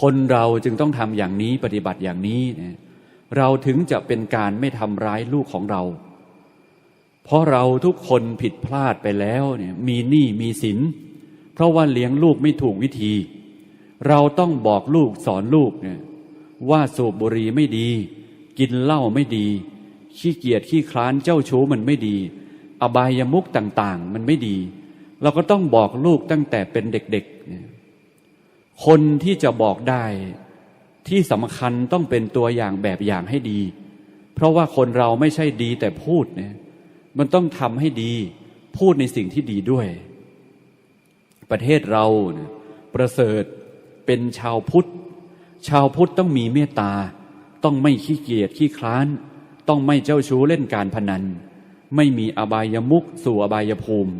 คนเราจึงต้องทำอย่างนี้ปฏิบัติอย่างนี้นะเราถึงจะเป็นการไม่ทำร้ายลูกของเรา เพราะเราทุกคนผิดพลาดไปแล้วเนี่ยมีหนี้มีสิน เพราะว่าเลี้ยงลูกไม่ถูกวิธี เราต้องบอกลูกสอนลูกเนี่ยว่าสูบบุหรี่ไม่ดี กินเหล้าไม่ดี ขี้เกียจขี้คลานเจ้าชู้มันไม่ดี อบายามุกต่างๆ มันไม่ดี เราก็ต้องบอกลูกตั้งแต่เป็นเด็กๆเนี่ย คนที่จะบอกได้ที่สำคัญต้องเป็นตัวอย่างแบบอย่างให้ดี เพราะว่าคนเราไม่ใช่ดีแต่พูดเนี่ยมันต้องทำให้ดีพูดในสิ่งที่ดีด้วย ประเทศเราเประเสริฐเป็นชาวพุทธ ชาวพุทธต้องมีเมตตา ต้องไม่ขี้เกียจขี้คลาน ต้องไม่เจ้าชู้เล่นการพนัน ไม่มีอบายมุขสู่อบายภูมิ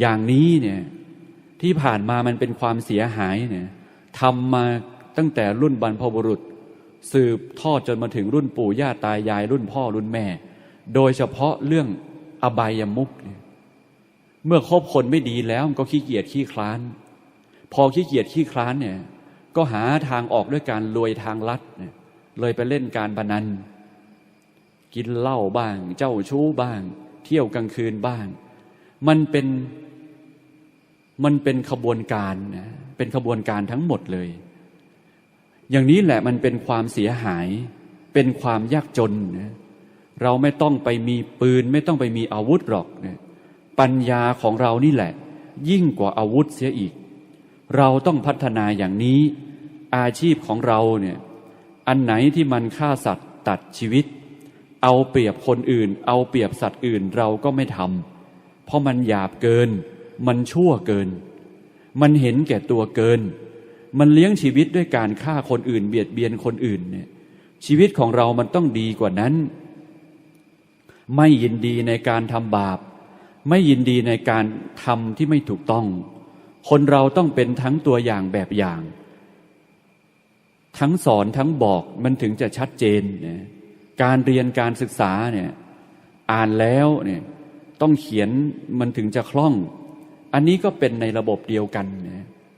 อย่างนี้เนี่ยที่ผ่านมามันเป็นความเสียหายเนี่ย ทำมาตั้งแต่รุ่นบรรพบุรุษ สืบทอดจนมาถึงรุ่นปู่ย่าตายาย รุ่นพ่อรุ่นแม่ โดยเฉพาะเรื่องอบายมุขเมื่อคบคนไม่ดีแล้วก็ขี้เกียจขี้คลาน พอขี้เกียจขี้คลานเนี่ยก็หาทางออกด้วยการรวยทางลัดเนี่ยเลยไปเล่นการพนัน กินเหล้าบ้าง เจ้าชู้บ้าง เที่ยวกลางคืนบ้าง มันเป็นมันเป็นขบวนการนะ เป็นขบวนการทั้งหมดเลย อย่างนี้แหละมันเป็นความเสียหาย เป็นความยากจนนะเราไม่ต้องไปมีปืน ไม่ต้องไปมีอาวุธหรอกนะปัญญาของเรานี่แหละ ยิ่งกว่าอาวุธเสียอีก เราต้องพัฒนาอย่างนี้ อาชีพของเราเนี่ยอันไหนที่มันฆ่าสัตว์ตัดชีวิต เอาเปรียบคนอื่น เอาเปรียบสัตว์อื่นเราก็ไม่ทำเพราะมันหยาบเกิน มันชั่วเกิน มันเห็นแก่ตัวเกิน มันเลี้ยงชีวิตด้วยการฆ่าคนอื่น เบียดเบียนคนอื่นเนี่ยชีวิตของเรามันต้องดีกว่านั้น ไม่ยินดีในการทำบาป ไม่ยินดีในการทำที่ไม่ถูกต้อง คนเราต้องเป็นทั้งตัวอย่างแบบอย่าง ทั้งสอนทั้งบอกมันถึงจะชัดเจนนะการเรียนการศึกษาเนี่ยอ่านแล้วเนี่ยต้องเขียนมันถึงจะคล่อง อันนี้ก็เป็นในระบบเดียวกันนะ